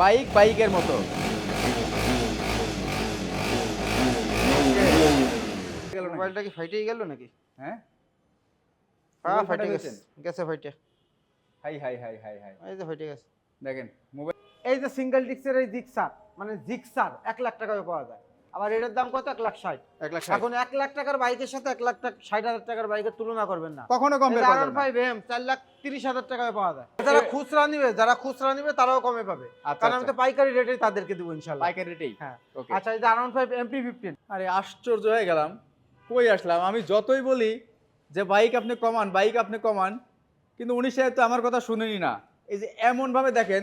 Bike বাইকের মতো। মোবাইলটা কি ফাইটেই গেল নাকি? হ্যাঁ? হ্যাঁ ফাইটে গেছে। গেছেন? গেছে ফাইটে। Hi hi hi hi hi. এই যে ফাইটে গেছে। দেখেন মোবাইল এই যে সিঙ্গেল ডিক্সের এই জিক্সার মানে জিক্সার এক লাখ টাকায় পাওয়া যায়। আবার এটার দাম কত? এক লাখ ষাট। এক লাখ এখন এক লাখ টাকার বাইকের সাথে এক লাখ টাকা ষাট হাজার টাকার বাইকের তুলনা করবেন না। কখনো কম আর ফাইভ এম চার লাখ তিরিশ হাজার টাকায় পাওয়া যায়। যারা খুচরা নিবে যারা খুচরা নিবে তারাও কমে পাবে। আচ্ছা কারণ আমি তো পাইকারি রেটে তাদেরকে দেবো ইনশাল্লাহ বাইকের রেটেই? হ্যাঁ। আচ্ছা এই যে আরাউন্ড ফাইভ এমপি ফিফটিন আরে আশ্চর্য হয়ে গেলাম। কই আসলাম? আমি যতই বলি যে বাইক আপনি কমান বাইক আপনি কমান কিন্তু উনি সাহেব তো আমার কথা শুনেনি না। এই যে এমন ভাবে দেখেন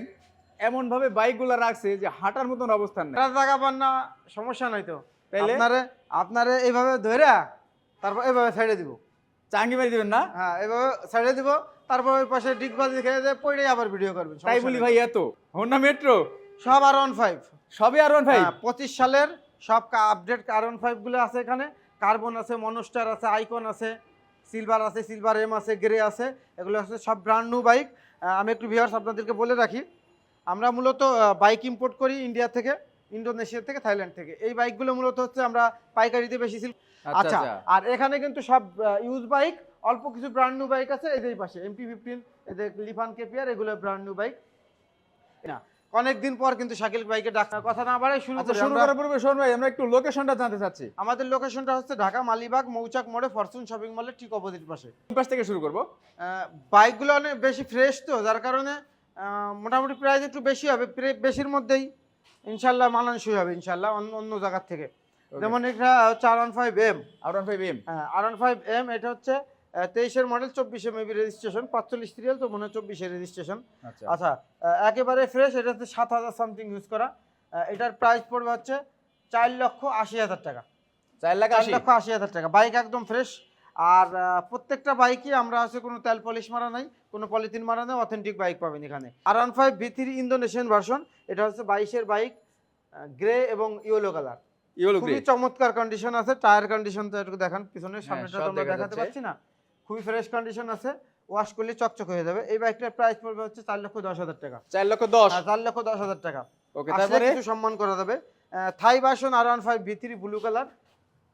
এমন ভাবে বাইক বাইকগুলো রাখছে যে হাঁটার মতন অবস্থান নেই। টাকা পান না সমস্যা নাই তো। তাইলে? আপনারে আপনারে এইভাবে ধরে তারপর এইভাবে ছেড়ে দিব। চাঙ্গি মারি দিবেন না? হ্যাঁ এইভাবে ছেড়ে দিব তারপর ওই পাশে ডিগবাজি খেয়ে দিয়ে পড়ে আবার ভিডিও করবেন তাই বলি ভাই এত। হোন্ডা মেট্রো সব আর ওয়ান ফাইভ সবই আর ওয়ান ফাইভ পঁচিশ সালের সব আপডেট আর ওয়ান ফাইভগুলো আছে এখানে। কার্বন আছে মনস্টার আছে আইকন আছে সিলভার আছে সিলভার এম আছে গ্রে আছে এগুলো আছে সব ব্র্যান্ড নিউ বাইক আমি একটু ভিউয়ার্স আপনাদেরকে বলে রাখি আমরা মূলত বাইক ইম্পোর্ট করি ইন্ডিয়া থেকে ইন্দোনেশিয়া থেকে থাইল্যান্ড থেকে। এই বাইকগুলো মূলত হচ্ছে আমরা পাইকারিতে বেশি সেল আচ্ছা আচ্ছা আচ্ছা। আর এখানে কিন্তু সব ইউজ বাইক অল্প কিছু ব্র্যান্ড নিউ বাইক আছে এদের পাশে এমপি ফিফটিন এদের লিফান কেপিয়ার এগুলো ব্র্যান্ড নিউ বাইক না অনেকদিন পর কিন্তু শাকিল বাইকে ডাক্তার কথা না বাড়াই শুরু আচ্ছা করি শুরু করার পূর্বে শোন ভাই আমরা একটু লোকেশনটা জানতে চাচ্ছি। আমাদের লোকেশনটা হচ্ছে ঢাকা মালিবাগ মৌচাক মোড়ে ফরচুন শপিং মলের ঠিক অপোজিট পাশে। পাশ থেকে শুরু করব? বাইকগুলো অনেক বেশি ফ্রেশ তো যার কারণে মোটামুটি প্রাইস একটু বেশি হবে বেশির মধ্যেই ইনশাল্লাহ মানানসই হবে ইনশাল্লাহ অন্য অন্য জায়গার থেকে। যেমন এটা হচ্ছে R one five M R one five M হ্যাঁ আর ওয়ান ফাইভ এম এটা হচ্ছে তেইশের মডেল চব্বিশে মেবি রেজিস্ট্রেশন পাঁচচল্লিশ সিরিয়াল তো মনে হয় চব্বিশে রেজিস্ট্রেশন আচ্ছা। আচ্ছা একেবারে ফ্রেশ এটা হচ্ছে সাত হাজার সামথিং ইউজ করা। এটার প্রাইস পড়বে হচ্ছে চার লক্ষ আশি হাজার টাকা। চার লাখ চার আশি লক্ষ আশি হাজার টাকা। বাইক একদম ফ্রেশ আর প্রত্যেকটা বাইকই আমরা আছে কোনো তেল পলিশ মারা নাই। কোনো পলিথিন মারা নাই অথেন্টিক বাইক পাবেন এখানে। R one five V three Indonesian version এটা হচ্ছে বাইশের বাইক গ্রে এবং ইয়েলো কালার খুবই চমৎকার কন্ডিশন আছে টায়ার কন্ডিশন তো একটু দেখান সামনেটা হ্যাঁ, সব তো আমরা দেখা দেখাতে। পাচ্ছি না। খুবই ফ্রেশ কন্ডিশন আছে ওয়াশ করলে চকচক হয়ে যাবে। এই বাইকটার প্রাইস পড়বে হচ্ছে চার লক্ষ দশ হাজার টাকা। চার লক্ষ দশ? চার লক্ষ দশ হাজার টাকা। ওকে তারপরে? কিছু সম্মান করা যাবে। Thai version R one five V three blue colour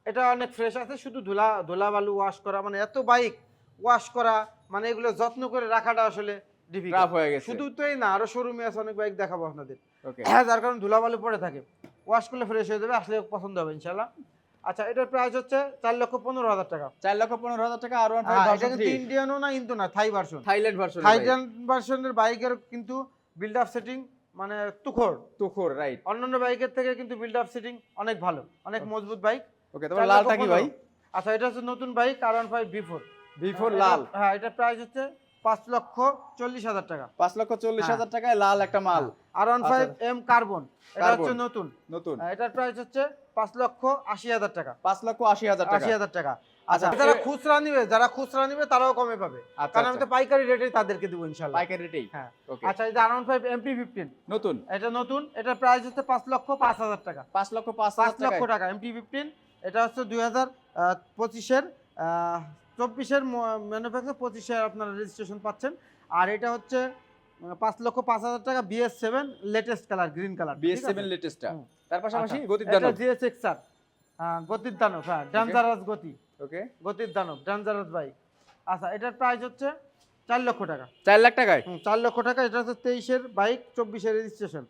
এটা অনেক ফ্রেশ আছে শুধু ধুলা ধুলা বালু ওয়াশ করা মানে এত বাইক ওয়াশ করা মানে এগুলো যত্ন করে রাখাটা আসলে রাফ ডিফিকাল্ট হয়ে গেছে। শুধু তোই না আরও শোরুমে আছে অনেক বাইক দেখাবো আপনাদের। হ্যাঁ যার কারণে ধুলাবালু পড়ে থাকে। ওয়াশ করলে ফ্রেশ হয়ে যাবে আসলে পছন্দ হবে ইনশাল্লাহ আচ্ছা এটার প্রাইস হচ্ছে চার লক্ষ পনেরো হাজার টাকা। চার লক্ষ পনেরো হাজার টাকা আর হ্যাঁ, এটা কিন্তু ইন্ডিয়ানও না ইন্দো না Thai version Thailand version Thailand ভার্সনের বাইকের কিন্তু বিল্ড আপ সেটিং মানে তুখর তুখোর রাইট অন্যান্য বাইকের থেকে কিন্তু বিল্ড আপ সেটিং অনেক ভালো অনেক মজবুত বাইক ওকে তারপর লালটা কি ভাই? আচ্ছা এটা হচ্ছে নতুন bike R one five B four before লাল। হ্যাঁ এটা প্রাইস হচ্ছে পাঁচ লক্ষ চল্লিশ হাজার টাকা। পাঁচ লক্ষ চল্লিশ হ্যাঁ। হাজার টাকায় লাল একটা মাল। R one five M carbon এটা হচ্ছে নতুন। নতুন। হ্যাঁ, এটার প্রাইস হচ্ছে পাঁচ লক্ষ আশি হাজার টাকা। পাঁচ লক্ষ আশি হাজার আশি হাজার টাকা। আচ্ছা আচ্ছা যারা খুচরা নিবে যারা খুচরা নিবে তারাও কমে পাবে। আচ্ছা কারণ আমি তো পাইকারি রেটে তাদেরকে দেবো ইনশাল্লাহ বাইকের রেটেই হ্যাঁ। ওকে আচ্ছা এই যে R one five M P fifteen নতুন? এটা নতুন এটার প্রাইস হচ্ছে পাঁচ লক্ষ পাঁচ হাজার টাকা। পাঁচ লক্ষ পাঁচ লক্ষ টাকা এমটি ফিফটিন এটা হচ্ছে দুই হাজার পঁচিশের চব্বিশের ম্যানুফ্যাকচার পঁচিশে আপনারা রেজিস্ট্রেশন পাচ্ছেন। আর এটা হচ্ছে পাঁচ লক্ষ পাঁচ হাজার টাকা BS seven latest colour green colour BS seven লেটেস্টটা তার পাশাপাশি আচ্ছা, গতির দানব। জিএস এক্সার গতির দানব হ্যাঁ ডেঞ্জারাস গতি। ওকে গতির দানব ডেঞ্জারাস বাইক আচ্ছা এটার প্রাইস হচ্ছে চার লক্ষ টাকা। চার লাখ টাকায়? চার লক্ষ টাকা। এটা হচ্ছে তেইশের বাইক চব্বিশের রেজিস্ট্রেশন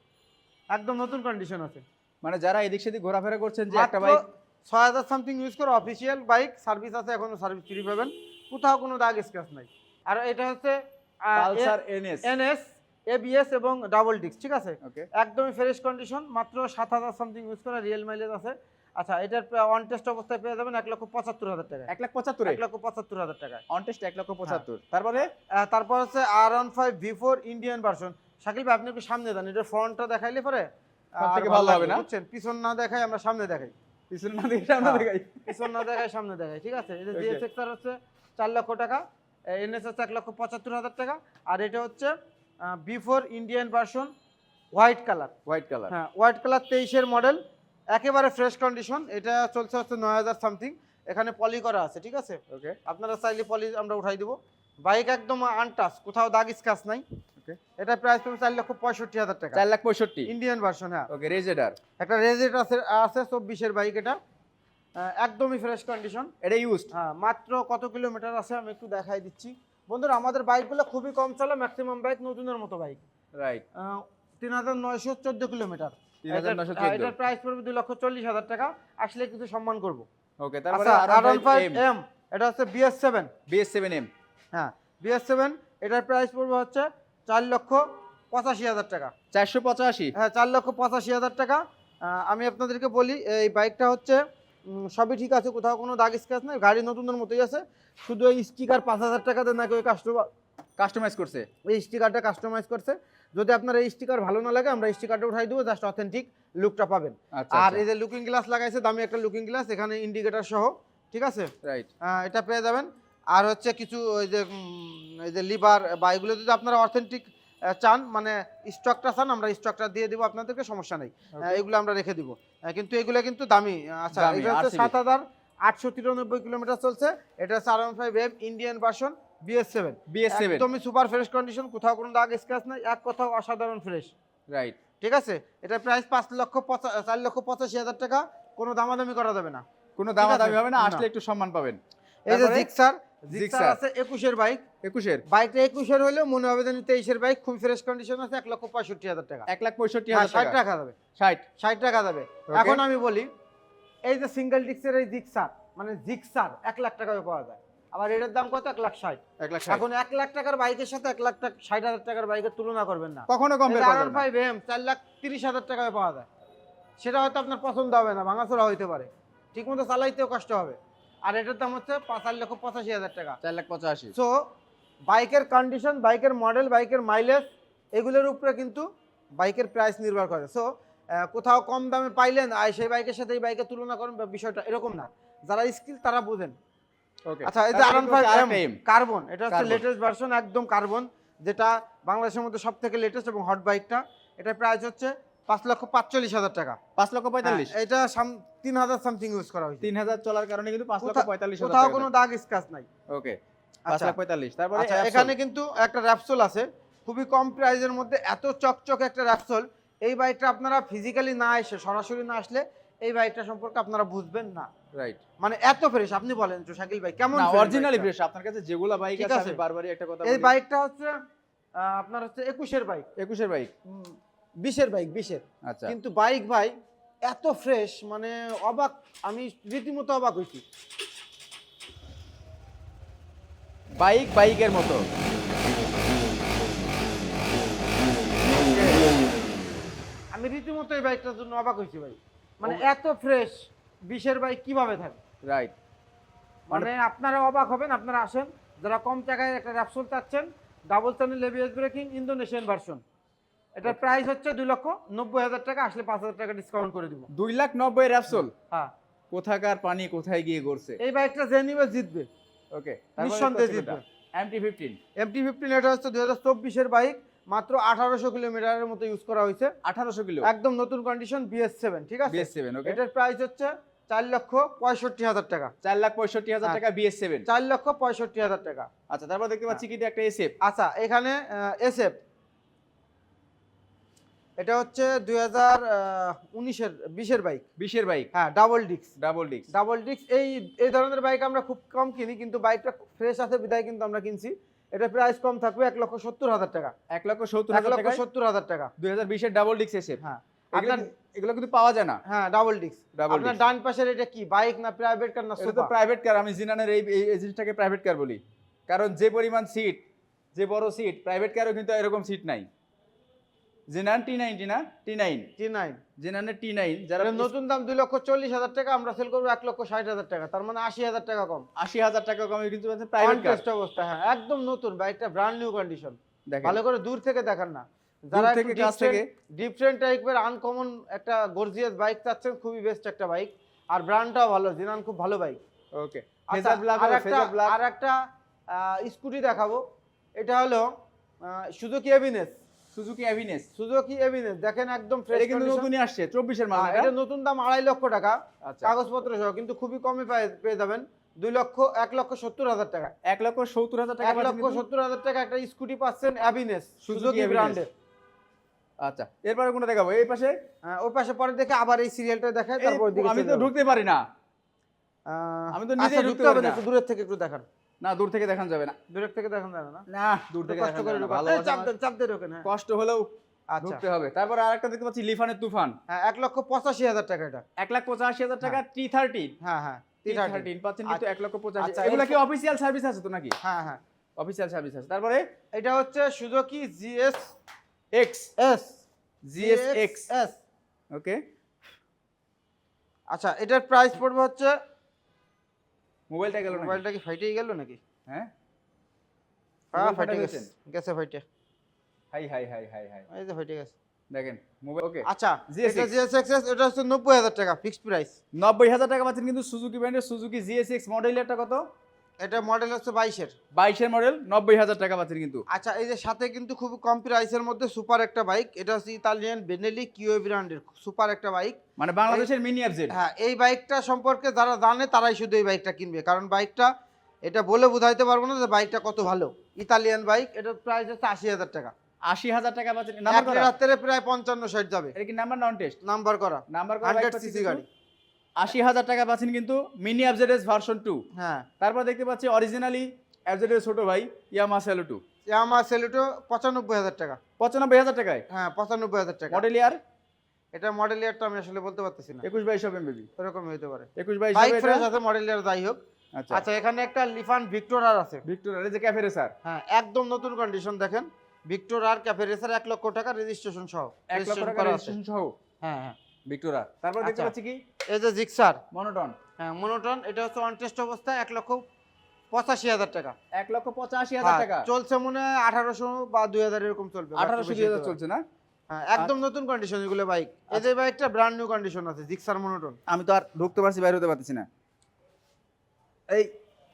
একদম নতুন কন্ডিশন আছে। মানে যারা এদিক সেদিক ঘোরাফেরা করছেন যে একটা বাইক ছয় হাজার সামথিং ইউজ করে অফিসিয়াল বাইক সার্ভিস আছে এখনও সার্ভিস ফ্রি পাবেন। কোথাও কোনো দাগ স্ক্র্যাচ নাই। আর এটা হচ্ছে পালসার এনএস এনএস এবিএস এবং ডাবল ডিস্ক ঠিক আছে? একদমই ফ্রেশ কন্ডিশন মাত্র সাত হাজার সামথিং ইউজ করে রিয়েল মাইলেজ আছে। আচ্ছা এটার অন টেস্ট অবস্থায় পেয়ে যাবেন এক লক্ষ পঁচাত্তর হাজার টাকা এক লাখ পঁচাত্তর এক লক্ষ পঁচাত্তর হাজার টাকা অন টেস্ট এক হ্যাঁ। লক্ষ পঁচাত্তর। তারপরে? তারপর হচ্ছে R one five V four Indian version Shakil ভাই আপনি একটু সামনে দেন এটা ফ্রন্টটা দেখাইলে পরে থেকে ভালো ভালো হবে না? বুঝছেন? পিছন না দেখাই আমরা সামনে দেখাই। পিছনে না দেখে সামনে হ্যাঁ। দেখাই। পিছন না দেখায় সামনে দেখায় ঠিক আছে? এটা. জিএস এক্সার হচ্ছে চার লক্ষ টাকা এনএস হচ্ছে এক লক্ষ পঁচাত্তর হাজার টাকা আর এটা হচ্ছে B four Indian version white colour white colour হ্যাঁ হোয়াইট কালার তেইশের মডেল একেবারে ফ্রেশ কন্ডিশন এটা চলছে হচ্ছে নয় হাজার সামথিং এখানে পলি করা আছে ঠিক আছে? ওকে আপনারা চাইলে পলি আমরা উঠাই দিব। বাইক একদম আনটাস কোথাও দাগ স্কাচ নাই। ওকে। এটা প্রাইস পড়বে চার লক্ষ পঁয়ষট্টি হাজার টাকা। চার লাখ পঁয়ষট্টি। ইন্ডিয়ান ভার্সন হ্যাঁ। ওকে রেজেডার একটা রেজেট আছে আছে চব্বিশের বাইক এটা। একদমই ফ্রেশ কন্ডিশন এটা ইউজড হ্যাঁ মাত্র কত কিলোমিটার আছে আমি একটু দেখাই দিচ্ছি। বন্ধুরা আমাদের বাইকগুলো খুবই কম চলে ম্যাক্সিমাম বাইক নতুনের মতো বাইক রাইট তিন হাজার নয়শো চোদ্দ কিলোমিটার হ্যাঁ, এটার প্রাইস পড়বে দুই লক্ষ চল্লিশ হাজার টাকা। আসলে কিছু সম্মান করব। ওকে তারপরে আচ্ছা আর আর ফাইভ এম এটা হচ্ছে BS seven BS seven M হ্যাঁ বিএস সেভেন এটার প্রাইস পড়বে হচ্ছে চার লক্ষ পঁচাশি হাজার টাকা। চারশো পঁচাশি? হ্যাঁ চার লক্ষ পঁচাশি হাজার টাকা। আমি আপনাদেরকে বলি এই বাইকটা হচ্ছে সবই ঠিক আছে কোথাও কোনো দাগ স্ক্র্যাচ নেই গাড়ি নতুনের মতোই আছে। শুধু এই স্টিকার পাঁচ হাজার টাকাতে নাকি ওই কাস্টমার কাস্টমাইজ করছে? এই স্টিকারটা কাস্টমাইজ করছে। যদি আপনার এই স্টিকার ভালো না লাগে আমরা স্টিকারটা উঠাই দেবো জাস্ট অথেন্টিক লুকটা পাবেন। আচ্ছা আর এই যে লুকিং গ্লাস লাগাইছে দামি একটা লুকিং গ্লাস এখানে ইন্ডিকেটর সহ ঠিক আছে? রাইট এটা পেয়ে যাবেন। আর হচ্ছে কিছু ওই যে এই যে লিভার বা এগুলো যদি আপনারা অথেন্টিক চান মানে স্টকটা চান আমরা স্টকটা দিয়ে দিব আপনাদেরকে সমস্যা নেই। এগুলো আমরা রেখে দিব। কিন্তু এগুলো কিন্তু দামি। আচ্ছা এটা হচ্ছে সাত হাজার আটশো তিরানব্বই কিলোমিটার চলছে। এটা হচ্ছে R five F Indian version BS seven BS seven একদমই সুপার ফ্রেশ কন্ডিশন কোথাও কোনো দাগ স্ক্র্যাচ নাই এক কোথাও অসাধারণ ফ্রেশ রাইট ঠিক আছে? এটা প্রাইস পাঁচ লক্ষ পঁচা চার লক্ষ পঁচাশি হাজার টাকা কোনো দামাদামি করা যাবে না। কোনো দামাদামি হবে না। আসলে একটু সম্মান পাবেন। এই যে? Gixxer Gixxer Gixxer. আছে একুশের বাইক একুশের। বাইকটা একুশের হলেও মনে হবে যেন তেইশের বাইক খুব ফ্রেশ কন্ডিশন আছে এক লক্ষ পঁয়ষট্টি হাজার টাকা। এক লাখ পঁয়ষট্টি হ্যাঁ হাজার ষাট টাকা। টাকা যাবে। ষাট। ষাট টাকা যাবে। এখন আমি বলি এই যে সিঙ্গেল ডিক্সের এই জিক্সার মানে জিক্সার এক লাখ টাকায় পাওয়া যায়। আবার এটার দাম কত? এক লাখ ষাট। এক লাখ এখন এক লাখ টাকার বাইকের সাথে এক লাখ ষাট হাজার টাকার বাইকের তুলনা করবেন না। কখনো ফাইভ এম চার লাখ তিরিশ হাজার টাকায় পাওয়া যায়। সেটা হয়তো আপনার পছন্দ হবে না ভাঙাচোরা হইতে পারে। ঠিক মতো চালাইতেও কষ্ট হবে। আর এটার দাম হচ্ছে পাঁচ চার লক্ষ পঁচাশি হাজার টাকা। চার লাখ পঁচাশি। সো বাইকের কন্ডিশন বাইকের মডেল বাইকের মাইলেজ এগুলোর উপরে কিন্তু বাইকের প্রাইস নির্ভর করে। সো কোথাও কম দামে পাইলেন আর সেই বাইকের সাথে এই বাইকের তুলনা করেন বা বিষয়টা এরকম না। যারা স্কিল তারা বুঝেন। আচ্ছা এই যে আরন কার্বন এটা হচ্ছে লেটেস্ট ভার্সন একদম কার্বন যেটা বাংলাদেশের মধ্যে সব থেকে লেটেস্ট এবং হট বাইকটা এটা প্রাইস হচ্ছে পাঁচ লক্ষ পাঁচচল্লিশ হাজার টাকা। পাঁচ লক্ষ পঁয়তাল্লিশ। হ্যাঁ, এটা তিন হাজার সামথিং ইউজ করা হয়েছে। তিন হাজার চলার কারণে কিন্তু পাঁচ লক্ষ পঁয়তাল্লিশ কোথাও কোনো দাগ স্ক্র্যাচ নাই। ওকে পাঁচ আচ্ছা। লাখ পঁয়তাল্লিশ। তারপরে আচ্ছা এখানে কিন্তু একটা র্যাপসোল আছে। খুবই কম প্রাইজের মধ্যে এত চকচক একটা র্যাপসোল এই বাইকটা আপনারা ফিজিক্যালি না এসে সরাসরি না আসলে এই বাইকটা সম্পর্কে আপনারা বুঝবেন না। রাইট মানে এত ফ্রেশ আপনি বলেন তো শাকিল ভাই কেমন অরিজিনালি ফ্রেশ আপনার কাছে যেগুলা বাইক আছে। আমি বারবারই একটা কথা এই বাইকটা হচ্ছে আপনার হচ্ছে একুশের বাইক একুশের বাইক বিশের বাইক বিশের। আচ্ছা। কিন্তু বাইক ভাই এত ফ্রেশ মানে অবাক আমি রীতিমতো অবাক হয়েছি। বাইক বাইকের মতো। আমি রীতিমতো এই বাইকটার জন্য অবাক হয়েছি ভাই। মানে এত ফ্রেশ বিশের বাইক কীভাবে থাকে? রাইট মানে আপনারা অবাক হবেন আপনারা আসেন যারা কম টাকায় একটা র্যাপসোল চাচ্ছেন double channel ABS braking Indonesian version এটার প্রাইস হচ্ছে দুই লক্ষ নব্বই হাজার টাকা আসলে পাঁচ হাজার টাকা ডিসকাউন্ট করে দিব। দুই লাখ নব্বই র্যাপসোল হ্যাঁ। কোথাকার পানি কোথায় গিয়ে গড়ছে? এই বাইকটা যে নিবে জিতবে ওকে নিঃসন্দেহে জিতবে। এমটি ফিফটিন এমটি ফিফটিন এটা হচ্ছে দুই হাজার চব্বিশের বাইক মাত্র আঠারোশো কিলোমিটারের মতো ইউজ করা হয়েছে। আঠারোশো কিলো? একদম নতুন কন্ডিশন বিএস সেভেন ঠিক আছে? বিএস সেভেন ওকে এটার প্রাইস হচ্ছে চার লক্ষ পঁয়ষট্টি হাজার টাকা। চার লাখ পঁয়ষট্টি হাজার হ্যাঁ। টাকা বিএস সেভেন চার লক্ষ পঁয়ষট্টি হাজার টাকা। আচ্ছা তারপর দেখতে পাচ্ছি হ্যাঁ। কি একটা এসএফ আচ্ছা এখানে এসএফ এটা হচ্ছে দুই হাজার উনিশের বিশের বাইক বিশের বাইক হ্যাঁ ডাবল ডিক্স ডাবল ডিক্স ডাবল ডিক্স এই এই ধরনের বাইক আমরা খুব কম কিনি কিন্তু বাইকটা ফ্রেশ আছে বিদায় কিন্তু আমরা কিনছি। এটা প্রাইস কম থাকবে এক লক্ষ সত্তর হাজার টাকা। এক লক্ষ সত্তর এক লক্ষ সত্তর হাজার টাকা। দুই হাজার বিশের ডাবল ডিক্স এসএফ হ্যাঁ। এগুলো আপনার এগুলো কিন্তু পাওয়া যায় না। হ্যাঁ ডাবল ডাবল আপনার ডান পাশের এটা কি বাইক না প্রাইভেট কার না এটা তো প্রাইভেট কার আমি জিনানের এই এই- এই জিনিসটাকে প্রাইভেট কার বলি। কারণ যে পরিমাণ সিট যে বড় সিট প্রাইভেট কারও কিন্তু এরকম সিট নাই। জিনান টি নাইনটি না টি নাইন টি নাইন জিনানের টি নাইন যারা যারা নতুন দাম দুই লক্ষ চল্লিশ হাজার টাকা আমরা সেল করব এক লক্ষ ষাট হাজার টাকা তার মানে আশি হাজার টাকা কম। আশি হাজার টাকা কমে কিন্তু প্রাইভেট Contest অবস্থা হ্যাঁ একদম নতুন বাইকটা ব্র্যান্ড নিউ কন্ডিশন ভালো করে দূর থেকে দেখান না। দূর থেকে কাছ থেকে। ডিফারেন্ট টাইপের আনকমন একটা গর্জিয়াস বাইক চাচ্ছেন খুবই বেস্ট একটা বাইক আর ব্র্যান্ডটাও ভালো জিনান খুব ভালো বাইক ওকে আচ্ছা, একটা ফেজার আর একটা স্কুটি দেখাবো। এটা হলো Suzuki Avenis Suzuki Avenis Suzuki Avenis দেখেন একদম ফ্রেশ কিন্তু নতুনই আসছে চব্বিশের মাল হ্যাঁ, এটা নতুন দাম আড়াই লক্ষ টাকা আচ্ছা। কাগজপত্র সহ কিন্তু খুবই কমে পেয়ে যাবেন। দুই লক্ষ এক লক্ষ সত্তর হাজার টাকা। এক লক্ষ সত্তর হাজার টাকা এক লক্ষ সত্তর হাজার টাকা একটা স্কুটি পাচ্ছেন অ্যাভিনেস সুজুকি ব্র্যান্ডের আচ্ছা এরপরে কোনটা দেখাবো? এই পাশে? ওই পাশে পরে দেখে আবার এই সিরিয়ালটা দেখায় তারপর দিকে আমি তো ঢুকতে পারি না। আমি তো নিজেই আচ্ছা, ঢুকতে হবে না। দূরের থেকে একটু দেখান। না দূর থেকে দেখানো যাবে না। দূরের থেকে দেখান যায় না? না দূর থেকে কষ্ট করে যাবে ভালোবাসা চাপ দেন চাপ দিয়ে হ্যাঁ কষ্ট হলেও আচ্ছা। ঢুকতে হবে। তারপর আরেকটা দেখতে পাচ্ছি লিফানের তুফান। হ্যাঁ এক লক্ষ পঁচাশি হাজার টাকা এটা। এক লাখ পঁচাশি হাজার টাকা টি থার্টি হ্যাঁ হ্যাঁ টি 330 থার্টিন পাচ্ছেন কিন্তু এক লক্ষ পঁচাশি। আচ্ছা, এগুলো কি অফিসিয়াল সার্ভিস আছে তো নাকি? হ্যাঁ হ্যাঁ। অফিসিয়াল সার্ভিস আছে। তারপরে? এটা হচ্ছে Suzuki GS X S. GS X S okay আচ্ছা এটার প্রাইস পড়বে হচ্ছে মোবাইলটা গেল মোবাইলটা কি ফাইটেই গেল নাকি? হ্যাঁ? হ্যাঁ ফাইটে গেছে? গেছে? ফাইটে। Hi hi hi hi hi. এই যে ফাইটে গেছে। দেখেন মোবাইল ওকে। আচ্ছা এটা জিএস এক্সএস এটা হচ্ছে নব্বই হাজার টাকা ফিক্সড প্রাইস নব্বই হাজার টাকা পাচ্ছেন কিন্তু সুজুকি ব্র্যান্ডের সুজুকি জিএসএক্স এক্স এটা কত? এটা মডেল হচ্ছে বাইশের। বাইশের মডেল নব্বই হাজার টাকা পাচ্ছেন কিন্তু। আচ্ছা এই যে সাথে কিন্তু খুব কম প্রাইসের মধ্যে সুপার একটা বাইক এটা হচ্ছে ইতালিয়ান বেনেলি কিও ব্র্যান্ডের সুপার একটা বাইক মানে বাংলাদেশের মিনি এফজেড হ্যাঁ এই বাইকটা সম্পর্কে যারা জানে তারাই শুধু এই বাইকটা কিনবে। কারণ বাইকটা এটা বলে বোঝাইতে পারব না যে বাইকটা কত ভালো। ইতালিয়ান বাইক এটার প্রাইস হচ্ছে আশি হাজার টাকা। আশি হাজার টাকা এক নাম্বার করা? রাত্রে প্রায় পঞ্চান্ন ষাট যাবে। এটা কি নাম্বার নন টেস্ট নাম্বার করা। নাম্বার করা সিসি গাড়ি। আশি হাজার টাকা পাচ্ছেন কিন্তু মিনি এফজেডএস ভার্সন টু হ্যাঁ। তারপর দেখতে পাচ্ছি অরিজিনালি এফজেডের ছোট ভাই ইয়ামা সেলো টু আমার সেলুটো পঁচানব্বই হাজার টাকা। পঁচানব্বই হাজার টাকায়? হ্যাঁ পঁচানব্বই হাজার টাকা। মডেল ইয়ার এটা মডেল ইয়ারটা আমি আসলে বলতে পারতেছি না। একুশ বাইশ হবে বেবি এরকমই হতে পারে। একুশ বাইশ বাইক ফ্রেশ আছে মডেল ইয়ার যাই হোক। আচ্ছা। আচ্ছা এখানে একটা লিফান ভিক্টোর আর আছে। ভিক্টোর এই যে ক্যাফে রেসার হ্যাঁ একদম নতুন কন্ডিশন দেখেন। ভিক্টোর আর ক্যাফে রেসার এক লক্ষ টাকা রেজিস্ট্রেশন সহ। এক লক্ষ টাকা রেজিস্ট্রেশন সহ? হ্যাঁ হ্যাঁ। ভিক্টোরা তারপর দেখতে আচ্ছা। পাচ্ছি কি? এই যে জিক্সার। মনোটন। হ্যাঁ মনোটন এটা হচ্ছে অন টেস্ট অবস্থায় এক লক্ষ পঁচাশি হাজার টাকা। এক লক্ষ পঁচাশি হাজার হ্যাঁ, টাকা? চলছে মনে হয় আঠারোশো বা দুই হাজার এরকম চলবে আঠারোশো দুই হাজার চলছে না? হ্যাঁ একদম নতুন কন্ডিশন এগুলো বাইক এই যে বাইকটা ব্র্যান্ড নিউ কন্ডিশন আছে জিক্সার মনোটন। আমি তো আর ঢুকতে পারছি বাইরে হতে পারতেছি না। এই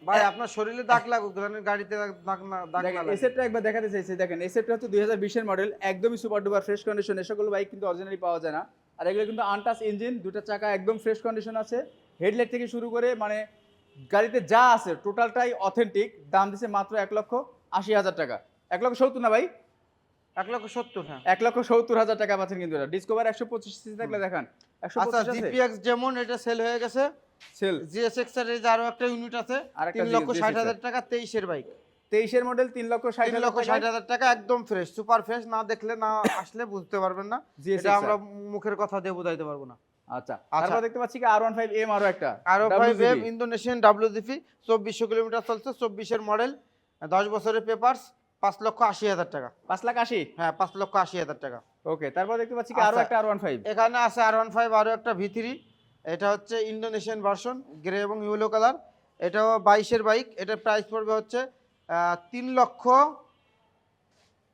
ভাই আপনার শরীরে দাগ লাগুক ধরেন গাড়িতে দাগ- দাগ না দাগ না লাগে। এসেটটা একবার দেখাতে চাইছি দেখেন এসেটটা হচ্ছে দুই হাজার বিশের মডেল একদমই সুপার ডুপার ফ্রেশ কন্ডিশন এসকল বাইক কিন্তু অরিজিনালি পাওয়া যায় না। আর এগুলো কিন্তু আনটাস ইঞ্জিন দুটো চাকা একদম ফ্রেশ কন্ডিশন আছে। হেডলাইট থেকে শুরু করে মানে গাড়িতে যা আছে টোটালটাই অথেন্টিক দাম দিছে মাত্র এক লক্ষ আশি হাজার টাকা। এক লক্ষ সত্তর না ভাই? এক লক্ষ সত্তর হ্যাঁ। এক লক্ষ সত্তর হাজার টাকা পাচ্ছেন কিন্তু এটা। ডিসকভার একশো পঁচিশ সিসি থাকলে দেখান। একশো আচ্ছা জিপিএক্স যেমন এটা সেল হয়ে গেছে সেল জিএসএক্স এর আরও একটা ইউনিট আছে আরেকটা তিন লক্ষ ষাট হাজার টাকা তেইশের বাইক তেইশের মডেল তিন লক্ষ ষাট লক্ষ ষাট হাজার টাকা একদম ফ্রেশ সুপার ফ্রেশ না দেখলে না আসলে বুঝতে পারবেন না। এটা আমরা মুখের কথা দিয়ে বোঝাইতে পারব না। আচ্ছা। তারপর দেখতে পাচ্ছি কি আর এম আরও একটা? আরও এম ইন্দোনেশিয়ান ডাব্লিউজিপি চব্বিশশো কিলোমিটার চলছে চব্বিশের মডেল দশ বছরের পেপারস পাঁচ লক্ষ আশি হাজার টাকা। পাঁচ লাখ আশি? হ্যাঁ পাঁচ লক্ষ আশি হাজার টাকা। ওকে তারপর দেখতে পাচ্ছি কি আরও আচ্ছা। একটা আর ওয়ান ফাইভ এখানে আছে আর ওয়ান ফাইভ আরও একটা এটা হচ্ছে ইন্দোনেশিয়ান ভার্সন গ্রে এবং ইয়েলো কালার এটাও বাইশের বাইক এটার প্রাইস পড়বে হচ্ছে তিন লক্ষ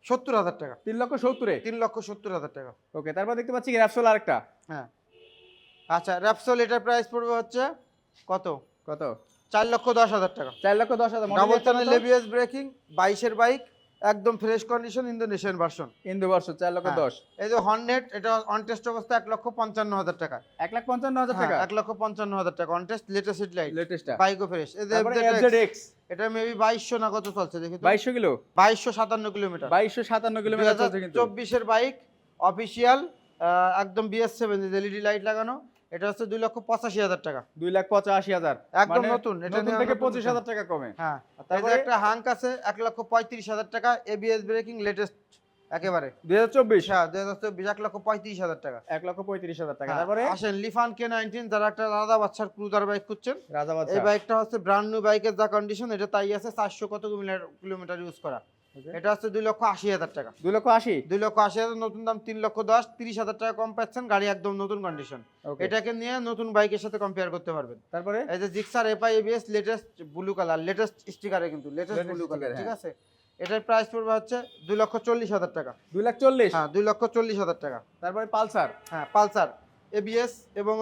সত্তর হাজার টাকা। তিন লক্ষ সত্তরে? তিন লক্ষ সত্তর হাজার টাকা। ওকে তারপর দেখতে পাচ্ছি র্যাপসোল আরেকটা? হ্যাঁ। আচ্ছা র্যাপসোল এটার প্রাইস পড়বে হচ্ছে কত? কত? চার লক্ষ দশ হাজার টাকা। চার লক্ষ দশ হাজার ডাবল চ্যানেল ব্রেকিং বাইশের বাইক একদম fresh condition Indonesian version Indo version চার লক্ষ হ্যাঁ। দশ। এই যে হর্নেট এটা অন টেস্ট অবস্থা এক লক্ষ পঞ্চান্ন হাজার টাকা। এক লাখ পঞ্চান্ন হাজার হ্যাঁ, টাকা? এক লক্ষ পঞ্চান্ন হাজার টাকা। অন টেস্ট লেটেস্ট লাইট লেটেস্টটা বাইকও ফ্রেশ এই যে এটা মেবি বাইশশো না কত চলছে দেখি বাইশশো কিলো? বাইশশো সাতান্ন কিলোমিটার। বাইশশো সাতান্ন কিলোমিটার চব্বিশের বাইক অফিসিয়াল একদম বিএস সেভেন এলইডি লাইট লাগানো। এটা হচ্ছে দুই লক্ষ পঁচাশি হাজার টাকা। দুই লাখ পঁচাশি হাজার। একদম মানে নতুন এটা থেকে পঁচিশ হাজার টাকা কমে। হ্যাঁ তারপরে একটা হাঙ্ক আছে এক লক্ষ পঁয়ত্রিশ হাজার টাকা এবিএস ব্রেকিং লেটেস্ট একেবারে। দুই হাজার চব্বিশ? হ্যাঁ দুই হাজার চব্বিশ এক লক্ষ পঁয়ত্রিশ হাজার টাকা। এক লক্ষ পঁয়ত্রিশ হাজার টাকা। হ্যাঁ, তারপরে? আসেন লিফান কে নাইনটিন যারা একটা রাজা বাচ্চার ক্রুজার বাইক খুঁজছেন রাজাবাদ এই বাইকটা হচ্ছে ব্র্যান্ড নিউ বাইকের যা কন্ডিশন এটা তাই আছে চারশো কত কিলোমিটার ইউজ করা। এটা হচ্ছে দুই লক্ষ আশি হাজার টাকা। দুই লক্ষ আশি? দুই লক্ষ আশি হাজার নতুন দাম তিন লক্ষ দশ তিরিশ হাজার টাকা কম পাচ্ছেন গাড়ি একদম নতুন কন্ডিশন এটাকে নিয়ে নতুন বাইকের সাথে কম্পেয়ার করতে পারবেন। তারপরে? এই যে Gixxer FI ABS latest blue colour latest স্টিকারে কিন্তু লেটেস্ট ব্লু কালার ঠিক হ্যাঁ। আছে? এটার প্রাইস পড়বে হচ্ছে দুই লক্ষ চল্লিশ হাজার টাকা। দুই লাখ চল্লিশ? হ্যাঁ দুই লক্ষ চল্লিশ হাজার টাকা। তারপরে পালসার? হ্যাঁ পালসার এবিএস এবং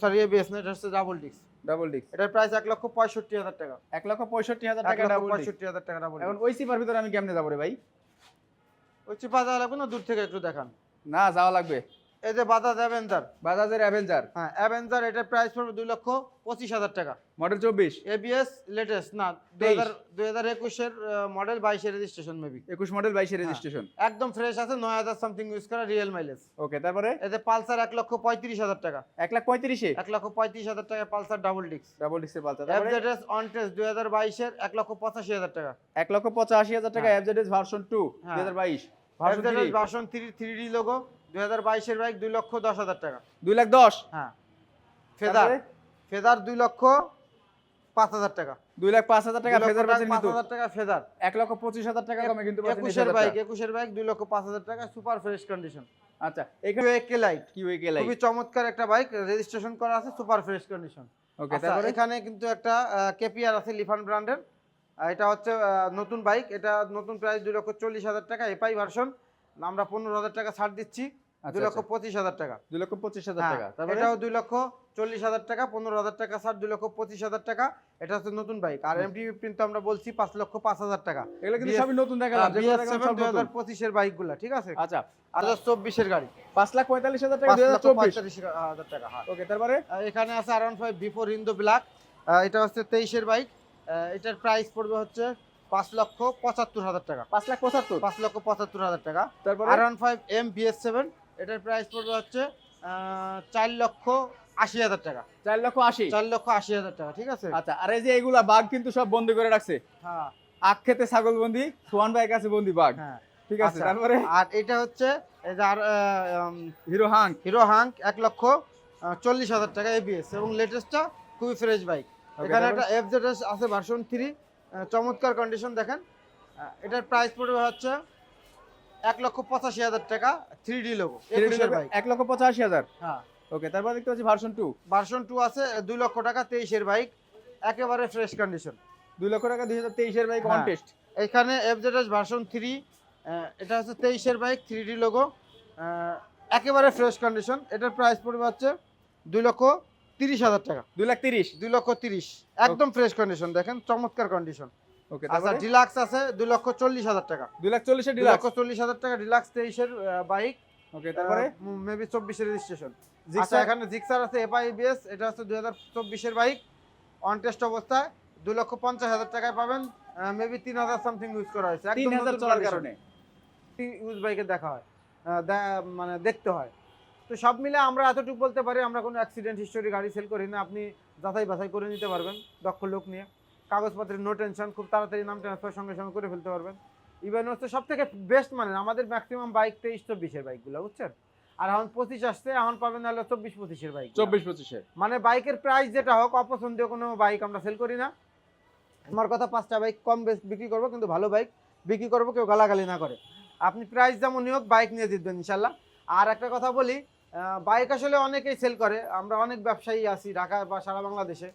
সরি এবিএস না এটা হচ্ছে ডাবল ডিস্ক ডাবল ডিস্ক এটার প্রাইস এক লক্ষ পঁয়ষট্টি হাজার টাকা। এক লক্ষ পঁয়ষট্টি হাজার টাকা ডাবল ডিস্ক পঁয়ষট্টি হাজার টাকা ডাবল এখন ওই সিপার ভিতরে আমি কেমনে যাব রে ভাই? ওই চিপা যাওয়া লাগবে না? দূর থেকে একটু দেখান। না যাওয়া লাগবে। এই যে বাজাজ অ্যাভেঞ্জার বাজাজের অ্যাভেঞ্জার হ্যাঁ অ্যাভেঞ্জার এটার প্রাইস পড়বে দুই লক্ষ পঁচিশ হাজার টাকা। মডেল চব্বিশ। এবিএস লেটেস্ট না দুই হাজার একুশের মডেল বাইশের রেজিস্ট্রেশন মেবি একুশ মডেল বাইশের হ্যাঁ। রেজিস্ট্রেশন একদম ফ্রেশ আছে নয় হাজার সামথিং ইউজ করা রিয়েল মাইলেজ ওকে তারপরে? এতে পালসার এক লক্ষ পঁয়ত্রিশ হাজার টাকা। এক লাখ পঁয়ত্রিশে? এক লক্ষ পঁয়ত্রিশ হাজার টাকা পালসার ডাবল ডিক্স ডাবল ডিক্সের পালসার এফজেডএস অন টেস্ট দুই হাজার বাইশের এক লক্ষ পঁচাশি হাজার টাকা। এক লক্ষ পঁচাশি হাজার টাকা হ্যাঁ। এফজেডএস ভার্সন টু হ্যাঁ। দুই হাজার বাইশ। Version version three three D logo দুই হাজার বাইশের বাইক দুই লক্ষ দশ হাজার টাকা। দুই লাখ দশ? হ্যাঁ। ফেদার? ফেদার দুই লক্ষ পাঁচ হাজার টাকা। দুই লাখ পাঁচ হাজার টাকা টাকা, পাচ্ছেন পাঁচ কিন্তু। হাজার টাকা ফেদার। এক লক্ষ পঁচিশ হাজার টাকা কমে কিন্তু একুশের। বাইক একুশের বাইক দুই লক্ষ পাঁচ হাজার টাকা সুপার ফ্রেশ কন্ডিশন। আচ্ছা এখানে কে লাইট কি ওই কে লাইক খুবই চমৎকার একটা বাইক রেজিস্ট্রেশন করা আছে সুপার ফ্রেশ কন্ডিশন। ওকে আচ্ছা তারপরে? এখানে কিন্তু একটা কেপিআর আছে লিফান ব্র্যান্ডের এটা হচ্ছে নতুন বাইক এটা নতুন প্রাইস দুই লক্ষ চল্লিশ হাজার টাকা এপাই ভার্সন আমরা পনেরো হাজার টাকা ছাড় দিচ্ছি। দুই আচ্ছা, লক্ষ আচ্ছা। পঁচিশ হাজার টাকা। দুই লক্ষ পঁচিশ হাজার হ্যাঁ, টাকা এটাও দুই লক্ষ চল্লিশ হাজার টাকা পনেরো হাজার টাকা দুই লক্ষ পঁচিশ হাজার টাকা। এটা হচ্ছে নতুন বাইক। আর এমটি ফিফটিন তো আমরা বলছি পাঁচ লক্ষ পাঁচ হাজার টাকা। এগুলো কিন্তু সবই নতুন দুই হাজার পঁচিশের বাইকগুলা ঠিক আছে? আচ্ছা। আর চব্বিশের গাড়ি। পাঁচ লাখ পঁয়তাল্লিশ হাজার টাকা দুই হাজার পঁয়তাল্লিশ হাজার টাকা হ্যাঁ। ওকে তারপরে? এখানে আছে R one five V four in the black এটা হচ্ছে তেইশের বাইক। এটার প্রাইস পড়বে হচ্ছে পাঁচ লক্ষ পঁচাত্তর হাজার টাকা। পাঁচ লাখ পঁচাত্তর। পাঁচ লক্ষ পঁচাত্তর হাজার টাকা। তারপরে? R one five M BS seven এটার প্রাইস পড়বে হচ্ছে চার লক্ষ আশি হাজার টাকা। চার লক্ষ আশি? চার লক্ষ আশি হাজার টাকা ঠিক আছে? আচ্ছা আর এই যে এগুলা বাঘ কিন্তু সব বন্দি করে রাখছে। হ্যাঁ। আখ খেতে ছাগল বন্দি সোয়ান বাইক আছে বন্দি বাঘ। হ্যাঁ। ঠিক আছে আচ্ছা। তারপরে? আর এটা হচ্ছে আর হিরো হাং হিরো হাঙ্ক এক লক্ষ চল্লিশ হাজার টাকা এবিএস এবং লেটেস্টটা খুবই ফ্রেশ বাইক এখানে একটা এফজেডএস আছে ভার্সন থ্রি চমৎকার কন্ডিশন দেখেন। এটার প্রাইস পড়বে হচ্ছে এক লক্ষ পঁচাশি হাজার টাকা থ্রি ডি লোগো বাইক এক লক্ষ পঁচাশি হাজার? হ্যাঁ। ওকে তারপর দেখতে পাচ্ছি ভার্সন টু ভার্সন টু আছে দুই লক্ষ টাকা তেইশের বাইক একেবারে ফ্রেশ কন্ডিশন দুই লক্ষ টাকা দুই হাজার তেইশের বাইক। অন টেস্ট এখানে এফজেডএস ভার্সন থ্রি এটা হচ্ছে তেইশের বাইক থ্রি ডি লোগো একেবারে ফ্রেশ কন্ডিশন এটার প্রাইস পড়বে হচ্ছে দুই লক্ষ তিরিশ হাজার টাকা। দুই লাখ তিরিশ। দুই লক্ষ তিরিশ। একদম ফ্রেশ কন্ডিশন দেখেন চমৎকার কন্ডিশন ওকে আচ্ছা ডিলাক্স আছে দুই লক্ষ চল্লিশ হাজার টাকা। দুই লাখ চল্লিশের দুই ডিলাক্স লক্ষ চল্লিশ হাজার টাকা ডিলাক্স তেইশের বাইক ওকে তারপরে? মেবি চব্বিশের রেজিস্ট্রেশন আচ্ছা এখানে জিক্সার আছে এফআইবিএস এটা হচ্ছে দুই হাজার চব্বিশের বাইক অন টেস্ট অবস্থায়। দুই লক্ষ পঞ্চাশ হাজার টাকায় পাবেন মেবি তিন হাজার সামথিং ইউজ করা হয়েছে। তিন হাজার চলার কারণে। ইউজ বাইকে দেখা হয়। মানে দেখতে হয়। তো সব মিলে আমরা এতটুকু বলতে পারি আমরা কোনো অ্যাক্সিডেন্ট হিস্টোরি গাড়ি সেল করি না আপনি যাচাই বাছাই করে নিতে পারবেন দক্ষ লোক নিয়ে। কাগজপত্রের নো টেনশন খুব তাড়াতাড়ি নাম ট্রান্সফার সঙ্গে সঙ্গে করে ফেলতে পারবেন। ইভেন হচ্ছে সব থেকে বেস্ট মানে আমাদের ম্যাক্সিমাম বাইক তেইশ চব্বিশের বাইকগুলো বুঝছেন? আর এখন পঁচিশ আসছে এখন পাবেন হলো চব্বিশ পঁচিশের বাইক চব্বিশ পঁচিশের। মানে বাইকের প্রাইস যেটা হোক অপছন্দীয় কোনো বাইক আমরা সেল করি না। আমার কথা পাঁচটা বাইক কম বেশ বিক্রি করব কিন্তু ভালো বাইক বিক্রি করব কেউ গালাগালি না করে। আপনি প্রাইস যেমনই হোক বাইক নিয়ে জিতবেন ইনশাল্লাহ আর একটা কথা বলি বাইক আসলে অনেকেই সেল করে আমরা অনেক ব্যবসায়ী আছি ঢাকা বা সারা বাংলাদেশে।